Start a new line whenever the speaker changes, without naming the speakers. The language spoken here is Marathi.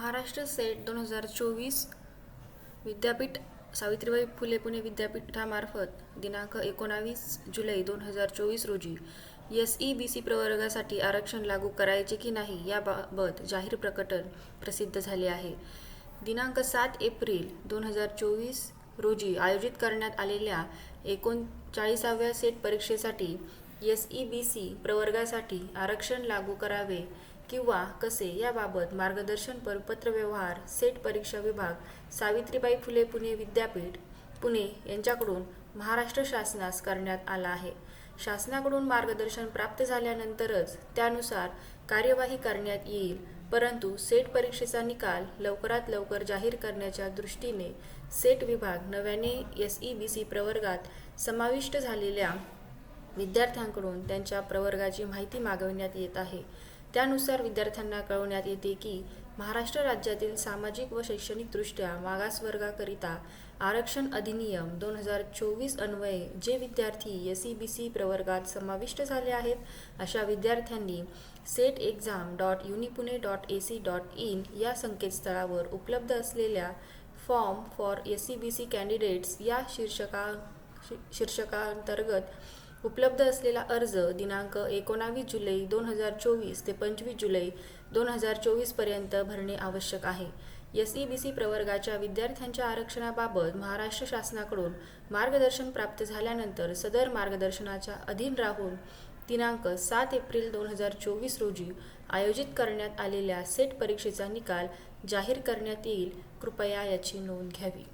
महाराष्ट्र सेट दोन हजार चोवीस विद्यापीठ सावित्रीबाई फुले पुणे विद्यापीठामार्फत दिनांक एकोणावीस जुलै दोन हजार चोवीस रोजी एस ई बी सी प्रवर्गासाठी आरक्षण लागू करायचे की नाही याबाबत जाहीर प्रकटन प्रसिद्ध झाले आहे. दिनांक सात एप्रिल दोन हजार चोवीस रोजी आयोजित करण्यात आलेल्या एकोणचाळीसाव्या सेट परीक्षेसाठी एस ई बी सी प्रवर्गासाठी आरक्षण लागू करावे किंवा कसे याबाबत मार्गदर्शनपर पत्रव्यवहार सेट परीक्षा विभाग सावित्रीबाई फुले पुणे विद्यापीठ पुणे यांच्याकडून महाराष्ट्र शासनास करण्यात आला आहे. शासनाकडून मार्गदर्शन प्राप्त झाल्यानंतरच त्यानुसार कार्यवाही करण्यात येईल परंतु सेट परीक्षेचा निकाल लवकरात लवकर जाहीर करण्याच्या दृष्टीने सेट विभाग नव्याने एस ई बी सी प्रवर्गात समाविष्ट झालेल्या विद्यार्थ्यांकडून त्यांच्या प्रवर्गाची माहिती मागविण्यात येत आहे. त्यानुसार विद्यार्थ्यांना कळवण्यात येते की महाराष्ट्र राज्यातील सामाजिक व शैक्षणिकदृष्ट्या मागासवर्गाकरिता आरक्षण अधिनियम दोन हजार चोवीस अन्वये जे विद्यार्थी एस सी बी सी प्रवर्गात समाविष्ट झाले आहेत अशा विद्यार्थ्यांनी set exam dot unipune dot A C dot in या संकेतस्थळावर उपलब्ध असलेल्या form for S C B C candidates या शीर्षका शी- शीर्षकांतर्गत उपलब्ध असलेला अर्ज दिनांक एकोणावीस जुलै दोन हजार चोवीस ते पंचवीस जुलै दोन हजार चोवीसपर्यंत भरणे आवश्यक आहे. एस ई बी सी प्रवर्गाच्या विद्यार्थ्यांच्या आरक्षणाबाबत महाराष्ट्र शासनाकडून मार्गदर्शन प्राप्त झाल्यानंतर सदर मार्गदर्शनाच्या अधीन राहून दिनांक सात एप्रिल दोन हजार चोवीस रोजी आयोजित करण्यात आलेल्या सेट परीक्षेचा निकाल जाहीर करण्यात येईल. कृपया याची नोंद घ्यावी.